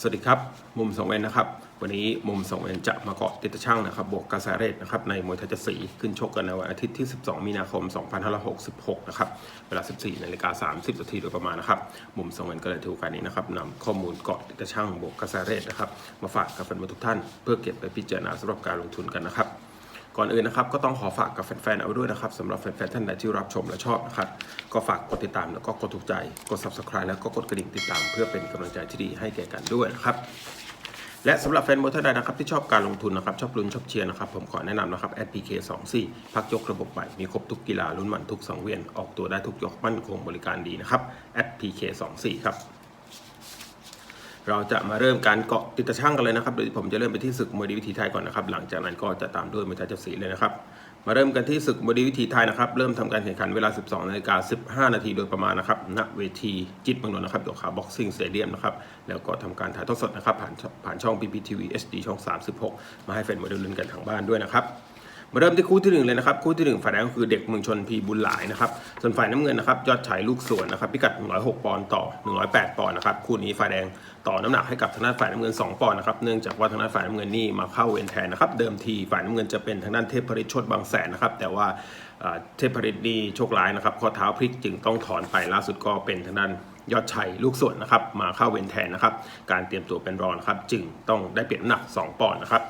สวัสดีครับ มุมสองเวนนะครับ วันนี้มุมสองเวนจะมาเกาะติดตะช่างนะครับ บวกกาซาเรตนะครับในมวยไทยจ็ดสีขึ้นชกกันในวันอาทิตย์ที่ 12 มีนาคม 2566 นะครับ เวลา 14นาฬิกา30นาทีโดยประมาณนะครับ มุมสองเวนก็เลยถือการนี้นะครับนำข้อมูลเกาะติดตะช่างบวกกาซาเรตนะครับ มาฝากกับแฟนมวยทุกท่าน เพื่อเก็บไปพิจารณาสำหรับการลงทุนกันนะครับ ก่อนอื่นนะครับก็ต้องขอฝากกับแฟนๆเอาไว้ด้วยนะครับสำหรับแฟนๆท่านใดที่รับชมและชอบนะครับก็ฝากกดติดตามแล้วก็กดถูกใจกด subscribe แล้วก็กดกระดิ่งติดตาม เพื่อเป็นกำลังใจที่ดีให้แก่กันด้วยนะครับและสำหรับแฟนมวยท่านใดนะครับที่ชอบการลงทุนนะครับชอบลุ้นชอบเชียร์นะครับผมขอแนะนำนะครับ SPK 2 4พักยกระบบใหม่มีครบทุกกีฬาลุ้นมันทุกสังเวียนออกตัวได้ทุกยกมั่นคงบริการดีนะครับ SPK 2 4ครับ เราจะมาเริ่มการเกาะติดตะช่างกันเลยนะครับโดยผมจะเริ่มไปที่ศึกมวยดีวิถีไทยก่อนนะครับ หลังจากนั้นก็จะตามด้วยมวยไทยเจ็ดสีเลยนะครับ มาเริ่มกันที่ศึกมวยดีวิถีไทยนะครับ เริ่มทำการแข่งขันเวลา 12นาฬิกา15 นาทีโดยประมาณนะครับ ณ เวทีจิตเมืองนนท์นะครับโยขาบ็อกซิ่งสเตเดียมนะครับ แล้วก็ทำการถ่ายทอดสดนะครับ ผ่านผ่านช่อง PPTV HD ช่อง 36 มาให้แฟนมวยด้ลุ้นกันทางบ้านด้วยนะครับ มาเริ่มที่คู่ที่หนึ่งเลยนะครับ คู่ที่หนึ่งฝ่ายแดงก็คือเด็กเมืองชนพีบุญหลายนะครับ ส่วนฝ่ายน้ำเงินนะครับยอดชายลูกสวนนะครับพิกัด 106 ปอนด์ต่อ 108 ปอนด์นะครับคู่นี้ฝ่ายแดงต่อน้ำหนักให้กับทางด้านฝ่ายน้ำเงิน 2 ปอนด์นะครับเนื่องจากว่าทางด้านฝ่ายน้ำเงินนี่มาเข้าเวรแทนนะครับเดิมทีฝ่ายน้ำเงินจะเป็นทางด้านเทพพริชชดบางแสนนะครับแต่ว่าเทพพริชนี่โชคร้ายนะครับข้อเท้าพลิกจึงต้องถอนไปล่าสุดก็เป็นทางด้านยอดชัยลูกส่วนนะครับมาเข้าเวรแทนนะครับการเตรียมตัวเป็นรองนะครับจึงต้องได้เปลี่ยนน้ำหนัก 2 ปอนด์นะครับ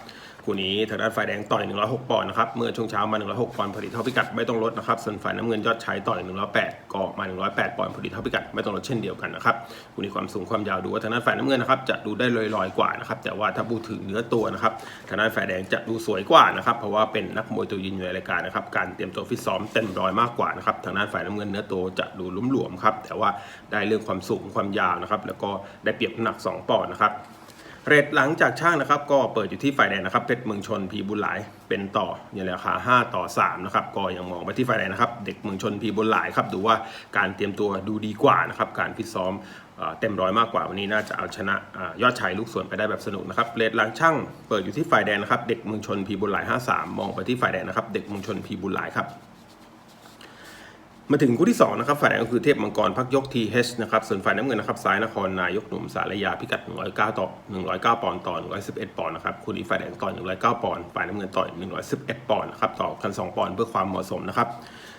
คู่นี้ทางด้านฝ่ายแดงต่อย 106 ปอนด์นะครับ เมื่อช่วงเช้ามา 106 ปอนด์พอดีเท่าพิกัดไม่ต้องลดนะครับ ส่วนฝ่ายน้ำเงินยอดชัยต่อย 108ก็มา 108 ปอนด์พอดีเท่าพิกัดไม่ต้องลดเช่นเดียวกันนะครับคู่นี้ความสูงความยาวดูว่าทางด้านฝ่ายน้ำเงินนะครับจะดูได้ลอยๆกว่านะครับแต่ว่าถ้าพูดถึงเนื้อตัวนะครับทางด้านฝ่ายแดงจะดูสวยกว่านะครับเพราะว่าเป็นนักมวยตัวยินในรายการนะครับการเตรียมตัวฟิตซ้อมเต็มร้อยมากกว่านะครับทางด้านฝ่ายน้ำเงินเนื้อตัวจะดูลุ่มหลวมๆครับแต่ว่าได้เรื่องความสูงความยาวนะครับแล้วก็ได้เปรียบน้ำหนัก 2 ปอนด์นะครับ เรทหลังจากช่างนะครับ ก็เปิดอยู่ที่ฝ่ายแดงนะครับเพชรเมืองชนพีบุญหลายเป็นต่อในราคา 5 ต่อ 3 นะครับ ก็ยังมองไปที่ฝ่ายแดงนะครับ เด็กเมืองชนพีบุญหลายครับ ดูว่าการเตรียมตัวดูดีกว่านะครับ การฟิตซ้อมเต็มร้อยมากกว่าวันนี้น่าจะเอาชนะอยอดชัยลูกสวนไปได้แบบสนุกนะครับเรทหลังช่างเปิดอยู่ที่ฝ่ายแดงนะครับ เด็กเมืองชนพีบุญหลาย 53 มองไปที่ฝ่ายแดงนะครับ เด็กเมืองชนพีบุญหลายครับ มาถึงคู่ที่2นะครับฝ่ายแดงก็คือเทพมังกรพักยก TH นะครับส่วนฝ่ายน้ำเงินนะครับซ้ายนครนายกหนุ่มสารยาพิกัด 109 ต่อ 109 ปอนด์ต่อ 111 ปอนด์นะครับคู่นี้ฝ่ายแดงต่อ 109 ปอนด์ฝ่ายน้ำเงินต่อ 111 ปอนด์นะครับต่อกัน 2 ปอนด์เพื่อความเหมาะสมนะครับ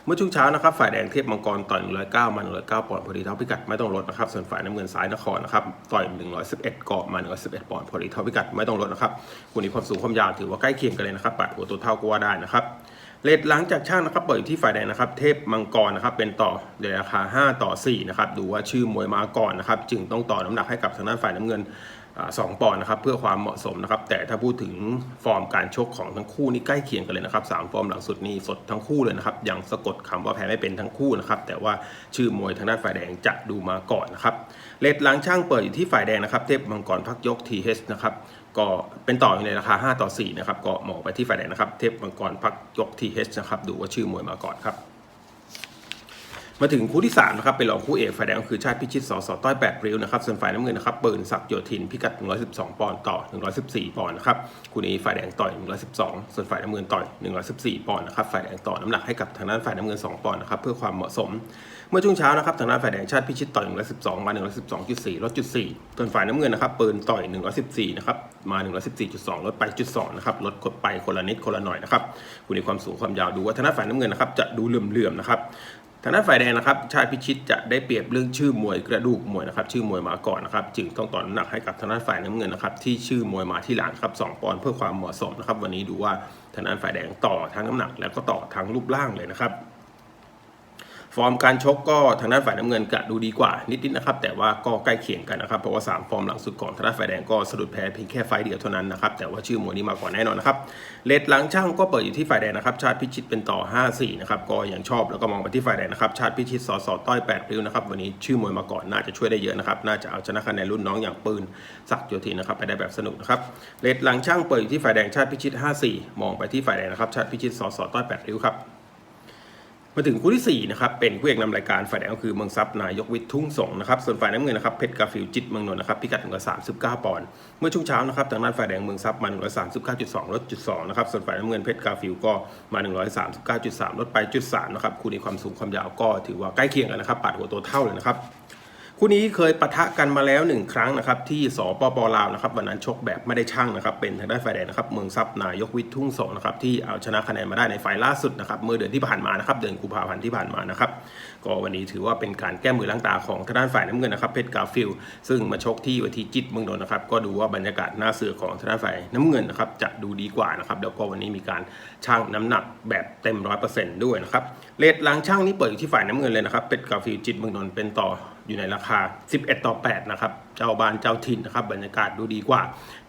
เมื่อช่วงเช้านะครับฝ่ายแดงเทพมังกรต่อย109 มา 109 ปอนด์พอดีเท่าพิกัดไม่ต้องลดนะครับส่วนฝ่ายน้ำเงินซ้ายนครนะครับต่อย 111กาะมา 111 ปอนด์พอดีเท่าพิกัดไม่ต้องลดนะครับคู่นี้ความสูงความยาวถือว่าใกล้เคียงกันเลยนะครับปัดหัวตัวเท่าก็ว่าได้นะครับ เลทหลังจากช่างนะครับเปิดอยู่ที่ฝ่ายแดงนะครับ เทพมังกรนะครับเป็นต่อในราคา 5 ต่อ4นะครับดูว่าชื่อมวยมาก่อนนะครับจึงต้องต่อน้ำหนักให้กับทางด้านฝ่ายน้ำเงินสองปอนด์นะครับเพื่อความเหมาะสมนะครับแต่ถ้าพูดถึงฟอร์มการชกของทั้งคู่นี่ใกล้เคียงกันเลยนะครับสามฟอร์มหลังสุดนี่สดทั้งคู่เลยนะครับยังสะกดคำว่าแพ้ไม่เป็นทั้งคู่นะครับแต่ว่าชื่อมวยทางด้านฝ่ายแดงจะดูมาก่อนนะครับเลทหลังช่างเปิดอยู่ที่ฝ่ายแดงนะครับเทพมังกรพักยก TH นะครับ ก็เป็นต่ออยู่ในราคา 5 ต่อ 4 นะครับ ก็มองไปที่ฝ่ายแดงนะครับ เทพมังกรพักยกทีเนะครับ ดูว่าชื่อมวยมาก่อนครับ มาถึงคู่ที่3นะครับเป็นรองคู่เอกฝ่ายแดงก็คือชาติพิชิตสสต้อย8ริ้วนะครับส่วนฝ่ายน้ำเงินนะครับเปิดศักดิ์โยธินพิกัด 112 ปอนด์ต่อ 114 ปอนด์นะครับคู่นี้ฝ่ายแดงต่อย 112 ส่วนฝ่ายน้ำเงินต่อย 114 ปอนด์นะครับฝ่ายแดงต่อน้ำหนักให้กับทางด้านฝ่ายน้ำเงิน 2 ปอนด์นะครับเพื่อความเหมาะสม เมื่อช่วงเช้านะครับทางด้านฝ่ายแดงชาติพิชิตต่อย 112 มา 112.4 ลดจุด4ส่วนฝ่ายน้ำเงินนะครับเปิดต่อย 114 นะครับมา 114.2 ลดไปจุด2นะครับลดกดไปคนละนิดคนละหน่อยนะครับคู่นี้ความสูงความยาวดูว่าทางด้านฝ่ายน้ำเงินนะครับจะดูเหลื่อมๆนะครับ ทางด้านฝ่ายแดงนะครับ ชาติพิชิตจะได้เปรียบเรื่องชื่อมวยกระดูกมวยนะครับ ชื่อมวยมาก่อนนะครับ จึงต้องต่อน้ำหนักให้กับทางด้านฝ่ายน้ำเงินนะครับ ที่ชื่อมวยมาที่หลังครับสองปอนด์เพื่อความเหมาะสมนะครับ วันนี้ดูว่าทางด้านฝ่ายแดงต่อทั้งน้ำหนัก แล้วก็ต่อทั้งรูปร่างเลยนะครับ ฟอร์มการชกก็ทางด้านฝ่ายน้ำเงินกะดูดีกว่านิดๆนะครับ แต่ว่าก็ใกล้เคียงกันนะครับเพราะว่า 3 ฟอร์มหลังสุดก่อนทางด้านฝ่ายแดงก็สะดุดแพ้เพียงแค่ไฟเดียวเท่านั้นนะครับแต่ว่าชื่อมวยนี้มาก่อนแน่นอนนะครับเลทหลังช่างก็เปิดอยู่ที่ฝ่ายแดงนะครับชาติพิชิตเป็นต่อ 5-4นะครับก็ยังชอบแล้วก็มองไปที่ฝ่ายแดงนะครับชาติพิชิตสอสอต้อย8ริ้วนะครับวันนี้ชื่อมวยมาก่อนน่าจะช่วยได้เยอะนะครับน่าจะเอาชนะคะแนนรุ่นน้องอย่างปืนศักโยธินนะครับไปได้แบบสนุกนะครับเลทหลังช่างเปิดอยู่ที่ฝ่ายแดงชาติพิชิต 5-4 มองไปที่ฝ่ายแดงนะครับชาติพิชิตสสต้อย8ริ้วครับ มาถึงคู่ที่ 4 นะครับ เป็นคู่เอกนำรายการฝ่ายแดงก็คือเมืองซับนายกวิทย์ทุ่งสงนะครับ ส่วนฝ่ายน้ำเงินนะครับเพชรกาฟิวจิตเมืองนนท์นะครับพิกัดถึงกับ39 ปอนด์เมื่อช่วงเช้านะครับทางด้านฝ่ายแดงเมืองซับมา139.2ลดจุด2นะครับส่วนฝ่ายน้ำเงินเพชรกาฟิวก็มา139.3ลดไปจุด3นะครับคู่นี้ความสูงความยาวก็ถือว่าใกล้เคียงกันนะครับปัดหัวตัวเท่าเลยนะครับ คู่นี้เคยปะทะกันมาแล้วหนึ่งครั้งนะครับที่สปปลาวนะครับวันนั้นชกแบบไม่ได้ช่างนะครับเป็นทางด้านฝ่ายแดงนะครับเมืองซับนายกวิทย์ทุ่งสงนะครับที่เอาชนะคะแนนมาได้ในไฟล์ล่าสุดนะครับเมื่อเดือนที่ผ่านมานะครับเดือนกุมภาพันธ์ที่ผ่านมานะครับก็วันนี้ถือว่าเป็นการแก้มือล้างตาของทางด้านฝ่ายน้ำเงินนะครับเพชรกาฟิลซึ่งมาชกที่วัทีจิตรเมืองนนท์นะครับก็ดูว่าบรรยากาศหน้าเสือของทางด้านฝ่ายน้ำเงินนะครับจะดูดีกว่านะครับแล้วก็วันนี้มีการชั่งน้ำหนักแบบเต็มร้อยเปอร์เซ็นต์ด้วยนะครับเลทหลังช่างนี้เปิดอยู่ที่ฝ่ายน้ำเงินเลยนะครับเพชรกาฟิลจิตเมืองนนท์เป็นต่อ อยู่ในราคา 11 ต่อ 8 นะครับ เจ้าบ้านเจ้าถิ่นนะครับ บรรยากาศดูดีกว่า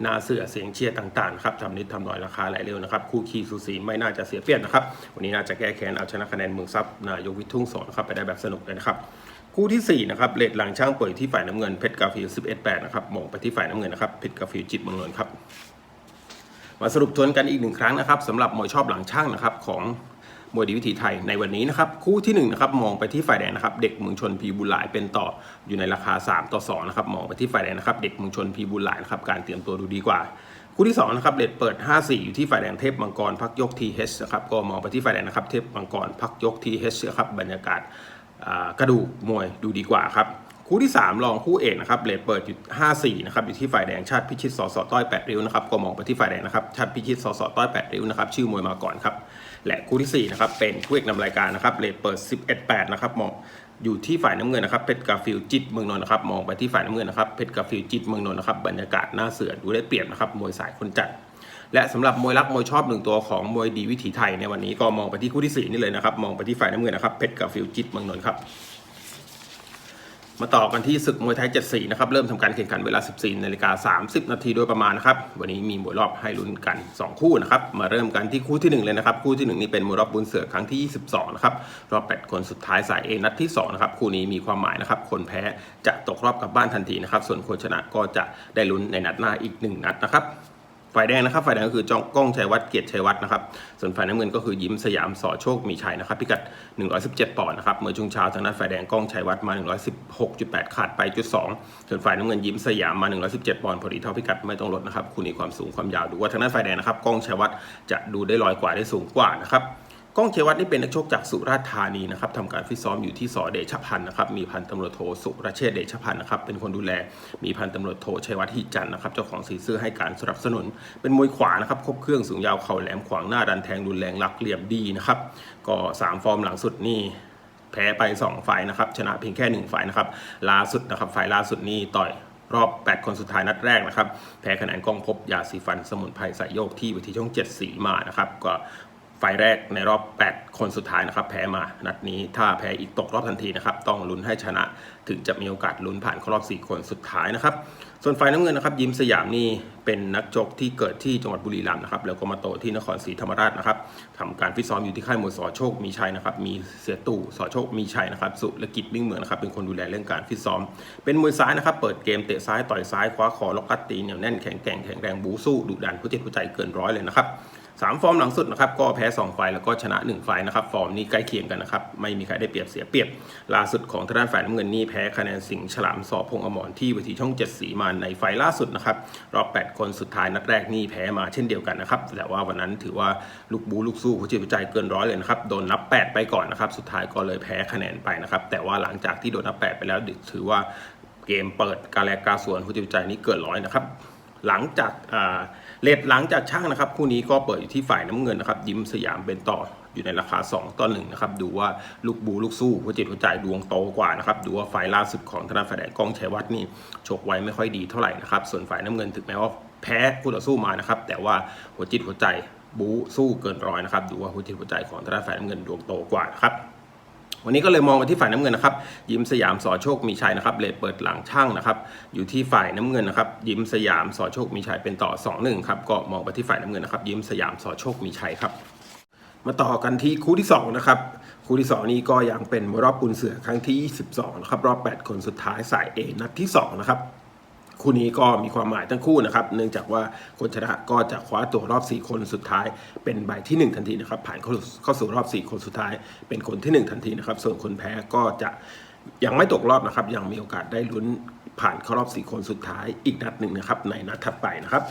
นาเสือเสียงเชียร์ต่างๆครับทำนิดทำหน่อยราคาไหลเร็วนะครับ คู่ขี่สูสีไม่น่าจะเสียเปรียบนะครับ วันนี้น่าจะแก้แค้นเอาชนะคะแนนเมืองซับนายกวิททุ่งสงนะครับไปได้แบบสนุกเลยนะครับคู่ที่ 4 นะครับเลดหลังช่างเปิดที่ฝ่ายน้ำเงินเพชรกาฟิล11 8 นะครับมองไปที่ฝ่ายน้ำเงินนะครับเพชรกาฟิลจิตเมืองนนท์ครับมาสรุปทวนกันอีกหนึ่งครั้งนะครับสำหรับมวยชอบหลังช่างนะครับของ มวยดีวิถีไทยในวันนี้นะครับคู่ที่1นงนะครับมองไปที่ฝ่ายแดงนะครับเด็กเมืองชนพีบุญหลายเป็นต่ออยู่ในราคา 3 ต่อ2นะครับมองไปที่ฝ่ายแดงนะครับเด็กเมืองชนพีบุญหลายนะครับการเตรียมตัวดูดีกว่า คู่ที่2นะครับเลดเปิด 5-4 อยู่ที่ฝ่ายแดงเทพมังกรพักยกทีเฮชนะครับก็มองไปที่ฝ่ายแดงนะครับเทพมังกรพักยกทีเฮชครับบรรยากาศกระดูกมวยดูดีกว่าครับ คู่ที่ 3 รองคู่เอกนะครับเลทเปิดอยู่5-4นะครับอยู่ที่ฝ่ายแดงชาติพิชิตสสต้อย8ริ้วนะครับก็มองไปที่ฝ่ายแดงนะครับชาติพิชิตสสต้อย8ริ้วนะครับชื่อมวยมาก่อนครับและคู่ที่4นะครับเป็นคู่เอกนำรายการนะครับเลทเปิด 11-8นะครับมองอยู่ที่ฝ่ายน้ำเงินนะครับเพชรกาฟิลจิตเมืองนนท์นะครับมองไปที่ฝ่ายน้ำเงินนะครับเพชรกาฟิลจิตเมืองนนท์นะครับบรรยากาศหน้าเสือดูได้เปรียบนะครับมวยสายคนจัด และสำหรับมวยรักมวยชอบหนึ่งตัวของมวยดีวิถีไทยในวันนี้ก็มองไปที่คู่ที่สี่นี่เลยนะครับมองไปที่ฝ่ายน้ำเงินนะครับเพชรกาฟิลจิตเมืองนนท์ครับ มาต่อกันที่ศึกมวยไทย 74 นะครับ เริ่มทำการแข่งขันเวลา 14นาฬิกา30 นาทีโดยประมาณนะครับ วันนี้มีมวยรอบให้ลุ้นกัน 2 คู่นะครับ มาเริ่มกันที่คู่ที่ 1 เลยนะครับ คู่ที่ 1 นี่เป็นมวยรอบบุญเสือครั้งที่ 22 นะครับ รอบ 8 คนสุดท้ายสายเอนัดที่ 2 นะครับ คู่นี้มีความหมายนะครับ คนแพ้จะตกรอบกลับบ้านทันทีนะครับ ส่วนคนชนะก็จะได้ลุ้นในนัดหน้าอีก 1 นัดนะครับ ฝ่ายแดงนะครับฝ่ายแดงก็คือจ้องก้องชัยวัฒน์เกียรติชัยวัฒน์นะครับส่วนฝ่ายน้ำเงินก็คือยิ้มสยามสอโชคมีชัยนะครับพิกัด 117 ปอนด์นะครับเมื่อช่วงเช้าทางด้านฝ่ายแดงก้องชัยวัฒน์มา 116.8 ขาดไปจุด2ส่วนฝ่ายน้ำเงินยิ้มสยามมา 117 ปอนด์พอดีเท่าพิกัดไม่ต้องลดนะครับคู่นี้ความสูงความยาวดูว่าทางด้านฝ่ายแดงนะครับก้องชัยวัฒน์จะดูได้ลอยกว่าได้สูงกว่านะครับ ก้องเชวัฒน์นี่เป็นนักชกจากสุราษฎร์ธานีนะครับทำการฟิตซ้อมอยู่ที่สอเดชพันธ์นะครับ มีพันตำรวจโทสุรเชษเดชพันธ์นะครับ เป็นคนดูแล มีพันตำรวจโทชัยวัฒน์หิจันนะครับ เจ้าของสีเสื้อให้การสนับสนุน เป็นมวยขวานะครับครบเครื่องสูงยาวเข่าแหลมขวางหน้าดันแทงรุนแรงหลักเหลี่ยมดีนะครับ ก็สามฟอร์มหลังสุดนี่แพ้ไป2ไฟล์นะครับ ชนะเพียงแค่1ไฟล์นะครับ ล่าสุดนะครับไฟล์ล่าสุดนี่ต่อยรอบ 8 คนสุดท้ายนัดแรกนะครับ แพ้คะแนนกองพบยาสีฟันสมุนไพรสายโยกที่วิธีช่อง 7 สีมานะครับ ก็ ไฟแรกในรอบ 8 คนสุดท้ายนะครับ แพ้มานัดนี้ถ้าแพ้อีกตกรอบทันทีนะครับ ต้องลุ้นให้ชนะถึงจะมีโอกาสลุ้นผ่านเข้ารอบ 4 คนสุดท้ายนะครับ ส่วนฝ่ายน้ำเงินนะครับ ยิมสยามนี่เป็นนักชกที่เกิดที่จังหวัดบุรีรัมย์นะครับ แล้วก็มาโตที่นครศรีธรรมราชนะครับทำการฟิตซ้อมอยู่ที่ค่ายมวยสอโชคมีชัยนะครับ มีเสียตู่สอโชคมีชัยนะครับ สุรกิจมิ่งเหมือนนะครับ เป็นคนดูแลเรื่องการฟิตซ้อม เป็นมวยซ้ายนะครับ เปิดเกมเตะซ้ายต่อยซ้ายคว้าคอล็อกกัดตีเหนียวแน่นแข็งแกร่งแข็งแรงบูสู้ดุดันผู้เจ็บผู้ใจเกินร้อยเลยนะครับ สามฟอร์มหลังสุดนะครับก็แพ้ 2 ไฟแล้วก็ชนะ 1 ไฟนะครับฟอร์มนี้ใกล้เคียงกันนะครับไม่มีใครได้เปรียบเสียเปรียบล่าสุดของทางด้านฝ่ายน้ำเงินนี่แพ้คะแนนสิงห์ฉลามสอบพงอมรที่เวทีช่อง 7 สีมาในไฟล์ล่าสุดนะครับรอบ 8 คนสุดท้ายนัดแรกนี่แพ้มาเช่นเดียวกันนะครับแต่ว่าวันนั้นถือว่าลูกบูลูกสู้ผู้จ็บผู้ใจเกินร้อยเลยนะครับโดนนับ 8 ไปก่อนนะครับสุดท้ายก็เลยแพ้คะแนนไปนะครับแต่ว่าหลังจากที่โดนนับ 8 ไปแล้วถือว่าเกมเปิดการแลกกาส่วนผู้จ็บผู้ใจนี่เกินร้อยนะครับ หลังจากเลทหลังจากช่างนะครับคู่นี้ก็เปิดอยู่ที่ฝ่ายน้ำเงินนะครับยิ้มสยามเป็นต่ออยู่ในราคา 2ต่อ1นะครับดูว่าลูกบูลูกสู้หัวจิตหัวใจดวงโตกว่านะครับดูว่าฝ่ายล่าสุดของธนาฝ่ายแดงกองชัยวัฒน์นี่ชกไว้ไม่ค่อยดีเท่าไหร่นะครับส่วนฝ่ายน้ำเงินถึงแม้ว่าแพ้คู่ต่อสู้มานะครับแต่ว่าหัวจิตหัวใจบูสู้เกินร้อยนะครับดูว่าหัวจิตหัวใจของธนาฝ่ายน้ำเงินดวงโตกว่านะครับ วันนี้ก็เลยมองไปที่ฝ่ายน้ำเงินนะครับ ยิ้มสยามสอโชคมีชัยนะครับเลทเปิดหลังช่างนะครับ อยู่ที่ฝ่ายน้ำเงินนะครับ ยิ้มสยามสอโชคมีชัยเป็นต่อ2-1ครับ ก็มองไปที่ฝ่ายน้ำเงินนะครับ ยิ้มสยามสอโชคมีชัยครับ มาต่อกันที่คู่ที่2นะครับคู่ที่ 2 นี้ก็ยังเป็นรอบปุนเสือครั้งที่ 22นะครับรอบ 8 คนสุดท้ายสายเอนัดที่2นะครับ คู่นี้ก็มีความหมายทั้งคู่นะครับ เนื่องจากว่าคนชนะก็จะคว้าตัวรอบ 4 คนสุดท้าย เป็นใบที่ 1 ทันทีนะครับผ่านเข้าเข้าสู่รอบ 4 คนสุดท้าย เป็นคนที่ 1 ทันทีนะครับ ส่วนคนแพ้ก็จะยังไม่ตกรอบนะครับ ยังมีโอกาสได้ลุ้นผ่านเข้ารอบ 4 คนสุดท้ายอีกนัดหนึ่งนะครับ ในนัดถัดไปนะครับ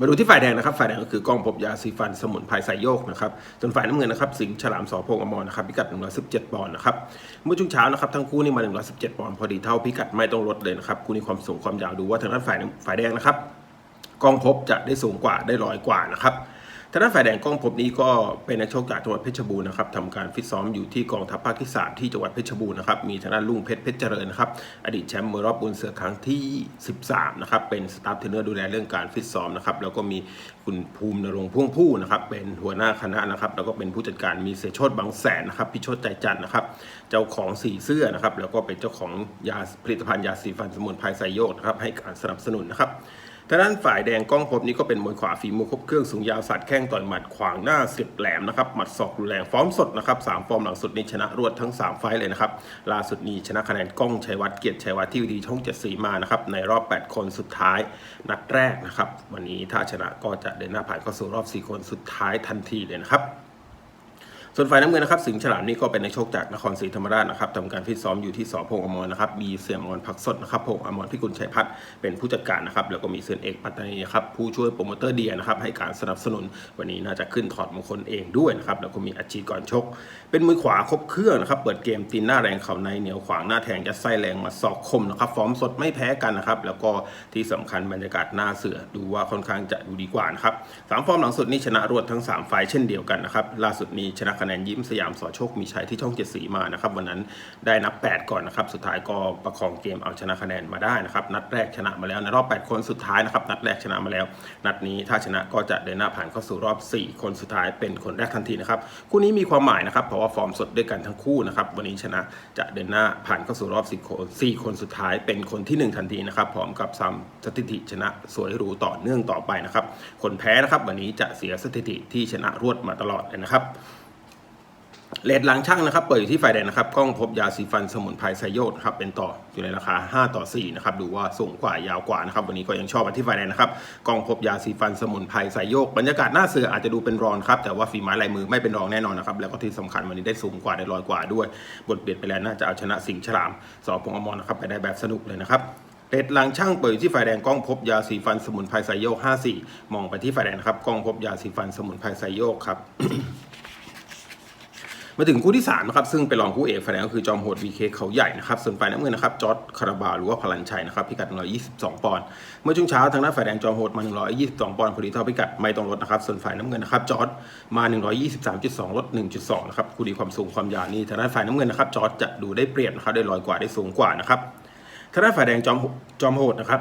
มาดูที่ฝ่ายแดงนะครับฝ่ายแดงก็คือกองพบยาสีฟันสมุนไพรไซโยกนะครับส่วนฝ่ายน้ำเงินนะครับสิงห์ฉลามสอพงอมรนะครับพิกัด 117 ปอนด์นะครับเมื่อช่วงเช้านะครับทั้งคู่นี่มา 117 ปอนด์พอดีเท่าพิกัดไม่ต้องลดเลยนะครับคู่นี้ความสูงความยาวดูว่าทางด้านฝ่ายฝ่ายแดงนะครับกองพบจะได้สูงกว่าได้ร้อยกว่านะครับ ทางด้านฝ่ายแดงกล้องพบนี้ก็เป็นนักชกจากจังหวัดเพชรบูรณ์นะครับทำการฟิตซ้อมอยู่ที่กองทัพภาคที่ 3 ที่จังหวัดเพชรบูรณ์นะครับ มีทางด้านลุงเพชรเพชรเจริญนะครับ อดีตแชมป์มวยรอบบุญเสือครั้งที่ 13 นะครับ เป็นสตาฟเทรนเนอร์ดูแลเรื่องการฟิตซ้อมนะครับ แล้วก็มีคุณภูมินรงพ่วงผู้นะครับ เป็นหัวหน้าคณะนะครับ แล้วก็เป็นผู้จัดการมีเสยชตบางแสนนะครับ พิชตใจจันทร์นะครับ เจ้าของสีเสื้อนะครับ แล้วก็เป็นเจ้าของยาผลิตภัณฑ์ยาสีฟันสมุนไพรไซโยกนะครับ ให้การสนับสนุนนะครับ ทางด้านฝ่ายแดงกล้องพบนี้ก็เป็นมวยขวาฝีมือครบเครื่องสูงยาวสัดแข้งต่อยหมัดขวางหน้าเสียบแหลมนะครับหมัดศอกรุนแรงฟอร์มสดนะครับสามฟอร์มหลังสุดนี้ชนะรวดทั้ง 3 ไฟเลยนะครับล่าสุดนี้ชนะคะแนนกล้องชัยวัฒน์เกียรติชัยวัฒน์ที่วีดีช่องเจ็ดสีมานะครับในรอบ 8 คนสุดท้าย นัดแรกนะครับวันนี้ถ้าชนะก็จะเดินหน้าผ่านเข้าสู่รอบ 4 คนสุดท้ายทันทีเลยนะครับ ส่วนฝ่ายน้ำเงินนะครับสิงห์ฉลามนี่ก็เป็นนักชกจากนครศรีธรรมราชนะครับทำการฟิตซ้อมอยู่ที่สพงอมรนะครับมีเสี่ยมอมรพักสดนะครับพงอมรพิกุลชัยพัฒน์เป็นผู้จัดการนะครับแล้วก็มีเสื่อนเอกปัตตานีนะครับผู้ช่วยโปรโมเตอร์เดียนะครับให้การสนับสนุนวันนี้น่าจะขึ้นถอดมงคลเองด้วยนะครับแล้วก็มีอาชีพก่อนชก เป็นมือขวาครบเครื่องนะครับเปิดเกมตีนหน้าแรงเข่าในเหนียวขวางหน้าแทงยัดไส้แรงมาศอกคมนะครับฟอร์มสดไม่แพ้กันนะครับแล้วก็ที่สำคัญบรรยากาศหน้าเสือดูว่าค่อนข้างจะดูดีกว่านะครับสามฟอร์มหลังสุดนี่ชนะรวดทั้งสามไฟเช่นเดียวกันนะครับล่าสุดนี้ชนะคะแนนยิ้มสยามสอโชคมีชัยที่ช่องเจ็ดสีมานะครับวันนั้นได้นับ 8 ก่อนนะครับสุดท้ายก็ประคองเกมเอาชนะคะแนนมาได้นะครับนัดแรกชนะมาแล้วในรอบ 8 คนสุดท้ายนะครับนัดแรกชนะมาแล้ว นัดนี้ถ้าชนะก็จะเดินหน้าผ่านเข้าสู่รอบ 4 คนสุดท้ายเป็นคนแรกทันทีนะครับคู่นี้มีความหมายนะครับเพราะว่าฟอร์มสดด้วยกันทั้งคู่นะครับวันนี้ชนะจะเดินหน้าผ่านเข้าสู่รอบ4คน4คนสุดท้ายเป็นคนทีหนึ่1 ทันทีนะครับพร้อมกับซ้ำสถิติชนะสวยหรูต่อเนื่องต่อไปนะครับคนแพ้นะครับวันนี้จะเสียสถิติที่ชนะรวดมาตลอดเลยนะครับ เลทหลังช่างนะครับ เปิดอยู่ที่ไฟแดงนะครับ กล้องพบยาสีฟันสมุนไพรไซโยดครับ เป็นต่ออยู่ในราคา 5 ต่อ 4 นะครับ ดูว่าสูงกว่ายาวกว่านะครับ วันนี้ก็ยังชอบที่ไฟแดงนะครับ กล้องพบยาสีฟันสมุนไพรไซโยก บรรยากาศหน้าเสืออาจจะดูเป็นรองครับ แต่ว่าฝีไม้ลายมือไม่เป็นรองแน่นอนนะครับ แล้วก็ที่สำคัญวันนี้ได้สูงกว่าได้ลอยกว่าด้วย บทเบียดไปแล้วน่าจะเอาชนะสิงห์ฉลาม สอพงอมรนะครับไปได้แบบสนุกเลยนะครับเลดหลังช่างเปิดอยู่ที่ไฟแดงกล้องพบยาสีฟันสมุนไพรไซโยก54 มองไปที่ไฟแดงนะครับกล้องพบยาสีฟันสมุนไพรไซโยกครับ มาถึงคู่ที่3นะครับซึ่งเป็นรองคู่เอกไฟแดงก็คือจอมโหด VK เคเขาใหญ่นะครับส่วนฝ่ายน้ำเงินนะครับจอร์ดคาราบาหรือว่าพลันชัยนะครับพิกัด 122 ปอนด์เมื่อช่วงเช้าทางด้านฝ่ายแดงจอมโหดมา 122 ปอนด์พอดีเท่าพิกัดไม่ต้องลดนะครับส่วนฝ่ายน้ำเงินนะครับจอร์ดมา 123.2 ลด 1.2 นะครับคู่ดีความสูงความยาวนี่ทางด้านฝ่ายน้ำเงินนะครับจอร์ดจะดูได้เปรียบนะครับได้ลอยกว่าได้สูงกว่านะครับทางด้านฝ่ายแดงจอมจอมโหดนะครับ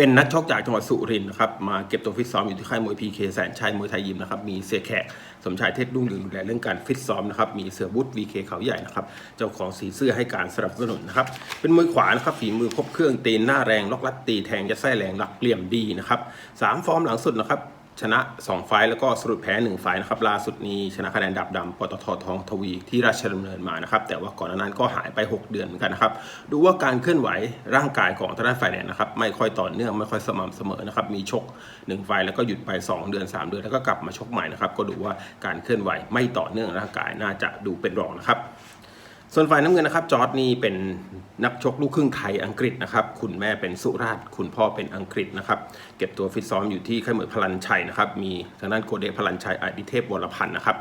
เป็นนักชกจากจังหวัดสุรินทร์นะครับมาเก็บตัวฟิตซ้อมอยู่ที่ค่ายมวยพีเคแสนชัยมวยไทยยิมนะครับมีเสียแขกสมชายเทศรุ่งเรืองดูแลเรื่องการฟิตซ้อมนะครับมีเสือบุตรวีเคเขาใหญ่นะครับเจ้าของสีเสื้อให้การสนับสนุนนะครับเป็นมวยขวานะครับฝีมือครบเครื่องตีนหน้าแรงล็อกลัดตีแทงยัดไส้แรงหลักเหลี่ยมดีนะครับสามฟอร์มหลังสุดนะครับ ชนะ 2 ไฟล์แล้วก็สรุปแพ้ 1 ไฟล์นะครับล่าสุดนี้ชนะคะแนนดับดำปตททองทวีที่ราชดำเนินมานะครับแต่ว่าก่อนหน้านั้นก็หายไป 6 เดือนเหมือนกันนะครับดูว่าการเคลื่อนไหวร่างกายของทางด้านฝ่ายแดงนะครับไม่ค่อยต่อเนื่องไม่ค่อยสม่ำเสมอนะครับมีชก 1 ไฟล์แล้วก็หยุดไป 2 เดือน 3 เดือนแล้วก็กลับมาชกใหม่นะครับก็ดูว่าการเคลื่อนไหวไม่ต่อเนื่องร่างกายน่าจะดูเป็นรองนะครับ ส่วนฝ่ายน้ำเงินนะครับจอร์ดนี่เป็นนักชกลูกครึ่งไทยอังกฤษนะครับคุณแม่เป็นสุราษฎร์คุณพ่อเป็นอังกฤษนะครับเก็บตัวฟิตซ้อมอยู่ที่ค่ายมวยพลันชัยนะครับมีทางด้านโกเดพลันชัยอดิเทพวรพันธ์นะครับ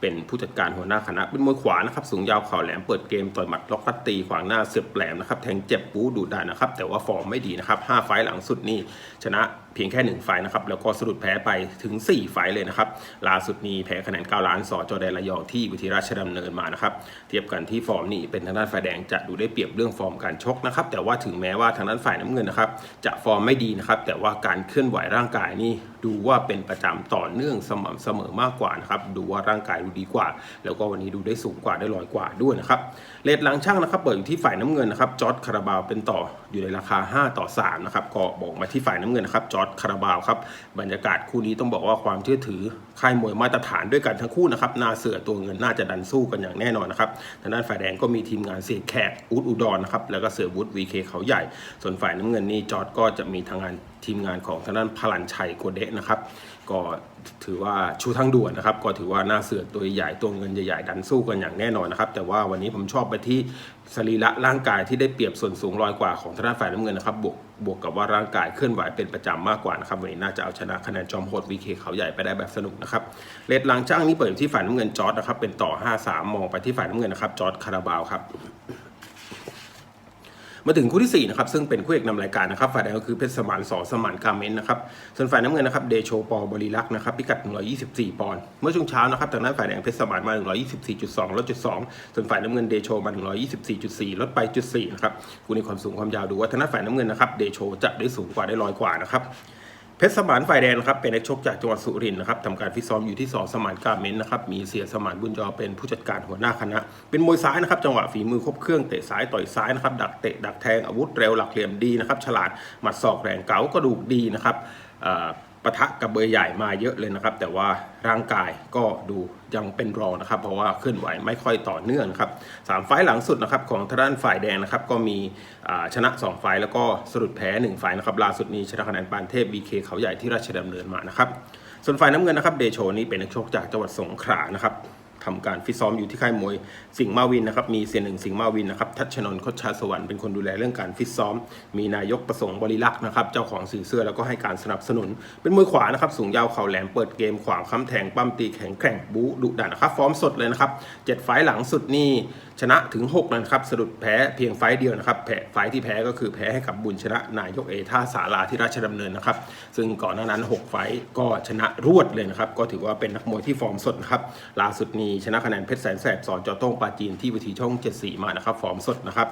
เป็นผู้จัดการหัวหน้าคณะเป็นมวยขวานะครับสูงยาวเข่าแหลมเปิดเกมต่อยหมัดล็อกคัดตีขวางหน้าเสียบแหลมนะครับแทงเจ็บปูดุดันนะครับแต่ว่าฟอร์มไม่ดีนะครับห้าไฟล์หลังสุดนี่ชนะเพียงแค่หนึ่งไฟล์นะครับ แล้วก็สะดุดแพ้ไปถึง 4 ไฟล์เลยนะครับ ล่าสุดนี้แพ้คะแนน 9 ล้านสอจอแดนระยองที่วิทยราชดำเนินมานะครับ เทียบกันที่ฟอร์มนี่เป็นทางด้านฝ่ายแดงจะดูได้เปรียบเรื่องฟอร์มการชกนะครับ แต่ว่าถึงแม้ว่าทางด้านฝ่ายน้ำเงินนะครับ จะฟอร์มไม่ดีนะครับ แต่ว่าการเคลื่อนไหวร่างกายนี่ดูว่าเป็นประจำต่อเนื่องสม่ำเสมอมากกว่านะครับ ดูว่าร่างกายดูดีกว่า แล้วก็วันนี้ดูได้สูงกว่าได้ลอยกว่าด้วยนะครับเลทหลังช่างนะครับ เปิดอยู่ที่ฝ่ายน้ำเงินนะครับ จอร์ดคาราบาวเป็นต่ออยู่ในราคา 5 ต่อ3นะครับ ก็บอกมาที่ฝ่ายน้ำเงินนะครับจอร์คาราบาวครับบรรยากาศคู่นี้ต้องบอกว่าความเชื่อถือค่ายมวยมาตรฐานด้วยกันทั้งคู่นะครับนาเสือตัวเงินน่าจะดันสู้กันอย่างแน่นอนนะครับทางด้านฝ่ายแดงก็มีทีมงานเสียแขกอุดอุดรนะครับแล้วก็เสือวุฒิวีเคเขาใหญ่ ส่วนฝ่ายน้ำเงินนี่จอร์ดก็จะมีทางงานทีมงานของทางด้านพลันชัยโกเดะนะครับ ก็ถือว่าชูทั้งด่วนนะครับ ก็ถือว่าหน้าเสือตัวใหญ่ตัวเงินใหญ่ๆดันสู้กันอย่างแน่นอนนะครับ แต่ว่าวันนี้ผมชอบไปที่สรีระร่างกายที่ได้เปรียบส่วนสูงลอยกว่าของทางด้านฝ่ายน้ำเงินนะครับ บวกบวกกับว่าร่างกายเคลื่อนไหวเป็นประจำมากกว่านะครับวันนี้น่าจะเอาชนะคะแนนจอมโหดวีเคเขาใหญ่ไปได้แบบสนุกนะครับเลดลังจ้างนี้เปิดอยู่ที่ฝ่ายน้ำเงินจอร์ดนะครับเป็นต่อ 5-3 มองไปที่ฝ่ายน้ำเงินนะครับจอร์ดคาราบาวครับ มาถึงคู่ที่4นะครับซึ่งเป็นคู่เอกนำรายการนะครับฝ่ายแดงก็คือเพชรสมานสอสมานคาเมนนะครับส่วนฝ่ายน้ำเงินนะครับเดโชปอบริลักษ์นะครับพิกัด 124 ปอนด์เมื่อช่วงเช้านะครับทางด้านฝ่ายแดงเพชรสมานมา 124.2 ลดจุด2ส่วนฝ่ายน้ำเงินเดโชมา 124.4 ลดไปจุด4นะครับคู่นี้ความสูงความยาวดูว่าทางด้านฝ่ายน้ำเงินนะครับเดโชจะได้สูงกว่าได้ลอยกว่านะครับ เพชรสมานฝ่ายแดงนะครับเป็นนักชกจากจังหวัดสุรินทร์นะครับทำการฟิตซ้อมอยู่ที่สอสมานกาเมนนะครับมีเสียสมานบุญจอเป็นผู้จัดการหัวหน้าคณะ เป็นมวยซ้ายนะครับจังหวะฝีมือครบเครื่องเตะซ้ายต่อยซ้ายนะครับดักเตะดักแทงอาวุธเร็วหลักเหลี่ยมดีนะครับฉลาดหมัดศอกแรงเก๋ากระดูกดีนะครับ ปะทะกับเบอร์ใหญ่มาเยอะเลยนะครับ แต่ว่าร่างกายก็ดูยังเป็นรองนะครับ เพราะว่าเคลื่อนไหวไม่ค่อยต่อเนื่องนะครับสามไฟล์หลังสุดนะครับของทางด้านฝ่ายแดงนะครับ ก็มีชนะ 2 ไฟล์แล้วก็สรุปแพ้ 1 ไฟล์นะครับล่าสุดนี้ชนะคะแนนปานเทพ BK เขาใหญ่ที่ราชดำเนินมานะครับส่วนฝ่ายน้ำเงินนะครับเดโชนี่เป็นนักชกจากจังหวัดสงขลานะครับ ทำการฟิตซ้อมอยู่ที่ค่ายมวยสิงห์มาวินนะครับมีเซียนหนึ่งสิงห์มาวินนะครับทัชนนท์คชาสวรรค์เป็นคนดูแลเรื่องการฟิตซ้อม มีนายกประสงค์บริลักษ์นะครับเจ้าของสีเสื้อแล้วก็ให้การสนับสนุน เป็นมือขวานะครับสูงยาวเข่าแหลมเปิดเกมขวางค้ำแทงปั้มตีแข็งแกร่งบูดุดันนะครับฟอร์มสดเลยนะครับเจ็ดไฟหลังสุดนี่ ชนะถึง 6 นะครับสะดุดแพ้เพียงไฟเดียวนะครับแพ้ไฟที่แพ้ก็คือแพ้ให้กับบุญชนะนายกเอท่าสาราที่ราชดำเนินนะครับ ซึ่งก่อนหน้านั้น 6 ไฟก็ชนะรวดเลยนะครับ ก็ถือว่าเป็นนักมวยที่ฟอร์มสดนะครับล่าสุดนี้ชนะคะแนนเพชรแสนแสบสอนจอต้งปาจีนที่วิธีช่อง 74 มานะครับ ฟอร์มสดนะครับ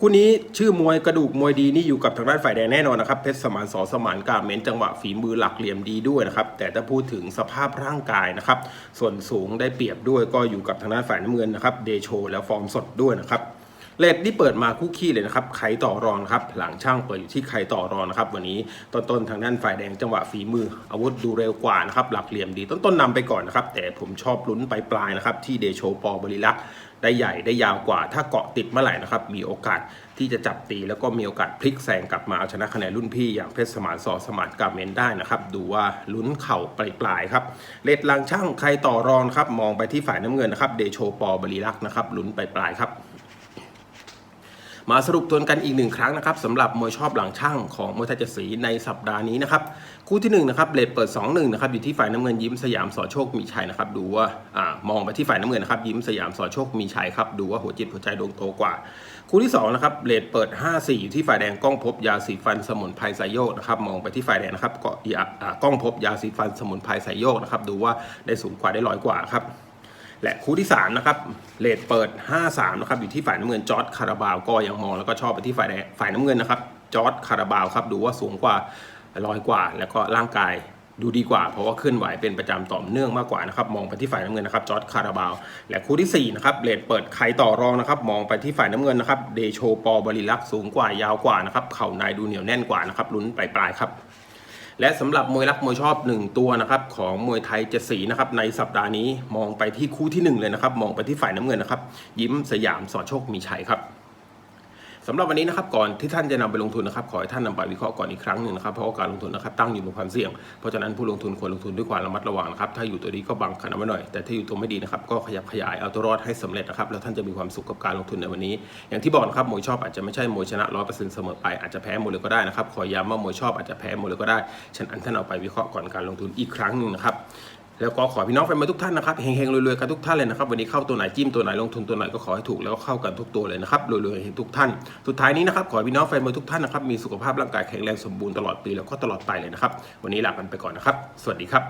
คู่นี้ชื่อมวยกระดูกมวยดีนี่อยู่กับทางด้านฝ่ายแดงแน่นอนนะครับเพชรสมานสอสมานกาเมนจังหวะฝีมือหลักเหลี่ยมดีด้วยนะครับแต่ถ้าพูดถึงสภาพร่างกายนะครับส่วนสูงได้เปรียบด้วยก็อยู่กับทางด้านฝ่ายน้ำเงินนะครับเดโชแล้วฟอร์มสดด้วยนะครับเลทที่เปิดมาคู่ขี้เลยนะครับไข่ต่อรองครับ หลังช่างเปิดอยู่ที่ไข่ต่อรองนะครับ วันนี้ต้นๆทางด้านฝ่ายแดงจังหวะฝีมือ อาวุธดูเร็วกว่านะครับ หลักเหลี่ยมดีต้นๆนำไปก่อนนะครับ แต่ผมชอบลุ้นไปปลายๆนะครับ ที่เดโชปอบริลักษ์ ได้ใหญ่ได้ยาวกว่า ถ้าเกาะติดเมื่อไหร่นะครับ มีโอกาสที่จะจับตีแล้วก็มีโอกาสพลิกแซงกลับมาเอาชนะคะแนนรุ่นพี่อย่างเพชรสมานสอสมานกาเมนได้นะครับ ดูว่าลุ้นเข่าปลายๆครับเลดลังช่างใครต่อรองครับมองไปที่ฝ่ายน้ำเงินนะครับเดโชปอบริลักษ์นะครับลุ้นปลายๆครับ มาสรุปตัวกันอีกหนึ่งครั้งนะครับสำหรับมวยชอบหลังช่างของมวยไทยเจ็ดสีในสัปดาห์นี้นะครับคู่ที่1นงนะครับเลทเปิด 2 1นะครับอยู่ที่ฝ่ายน้ำเงินยิ้มสยามสอโชคมีชัยนะครับดูว่าอ่ามองไปที่ฝ่ายน้ำเงินนะครับยิ้มสยามสอโชคมีชัยครับดูว่าหัวจิตหัวใจดวงโตกว่า คู่ที่2นะครับเลทเปิด 5 4อยู่ที่ฝ่ายแดงก้องพบยาสีฟันสมุนไพรไซโยกนะครับมองไปที่ฝ่ายแดงนะครับก็ยาก้องพบยาสีฟันสมุนไพรไซโยกนะครับดูว่าได้สูงกว่าได้ร้อยกว่าครับ และคู่ที่3นะครับเลทเปิด 5-3นะครับอยู่ที่ฝ่ายน้ำเงินจอร์ดคาราบาวก็ยังมองแล้วก็ชอบไปที่ฝ่ายแดงฝ่ายน้ำเงินนะครับจอร์ดคาราบาวครับดูว่าสูงกว่าลอยกว่า แล้วก็ร่างกายดูดีกว่า เพราะว่าเคลื่อนไหวเป็นประจำต่อเนื่องมากกว่านะครับมองไปที่ฝ่ายน้ำเงินนะครับจอร์ดคาราบาว และคู่ที่4นะครับเลทเปิดใครต่อรองนะครับมองไปที่ฝ่ายน้ำเงินนะครับเดโชปอบริลักษ์สูงกว่า ยาวกว่านะครับเข่าในดูเหนียวแน่นกว่านะครับลุ้นปลายๆครับ และสำหรับมวยรักมวยชอบ 1 ตัวนะครับของมวยไทยเจ็ดสีนะครับในสัปดาห์นี้มองไปที่คู่ที่ 1 เลยนะครับ มองไปที่ฝ่ายน้ำเงินนะครับ ยิ้มสยามสอโชคมีชัยครับ สำหรับวันนี้นะครับก่อนที่ท่านจะนำไปลงทุนนะครับขอให้ท่านนำไปวิเคราะห์ก่อนอีกครั้งหนึ่งนะครับเพราะว่าการลงทุนนะครับตั้งอยู่บนความเสี่ยง เพราะฉะนั้นผู้ลงทุนควรลงทุนด้วยความระมัดระวังนะครับถ้าอยู่ตัวดีก็บังคันเอาไว้หน่อย แต่ถ้าอยู่ตัวไม่ดีนะครับก็ขยับขยายเอาตัวรอดให้สำเร็จนะครับแล้วท่านจะมีความสุขกับการลงทุนในวันนี้ อย่างที่บอกนะครับมวยชอบอาจจะไม่ใช่มวยชนะร้อยเปอร์เซ็นต์เสมอไปอาจจะแพ้หมดเลยก็ได้นะครับขอย้ำว่ามวยชอบอาจจะแพ้หมดเลยก็ได้ ฉะนั้นท่านเอาไปวิเคราะห์ก่อนการลงทุนอีกครั้งหนึ่งนะครับ แล้วก็ขอพี่น้องแฟนมาทุกท่านนะครับเฮงๆรวยๆกันทุกท่านเลยนะครับวันนี้เข้าตัวไหนจิ้มตัวไหนลงทุนตัวไหนก็ขอให้ถูกแล้วก็เข้ากันทุกตัวเลยนะครับรวยๆทุกท่าน สุดท้ายนี้นะครับขอพี่น้องแฟนมาทุกท่านนะครับมีสุขภาพร่างกายแข็งแรงสมบูรณ์ตลอดปีแล้วก็ตลอดไปเลยนะครับวันนี้ลากันไปก่อนนะครับ สวัสดีครับ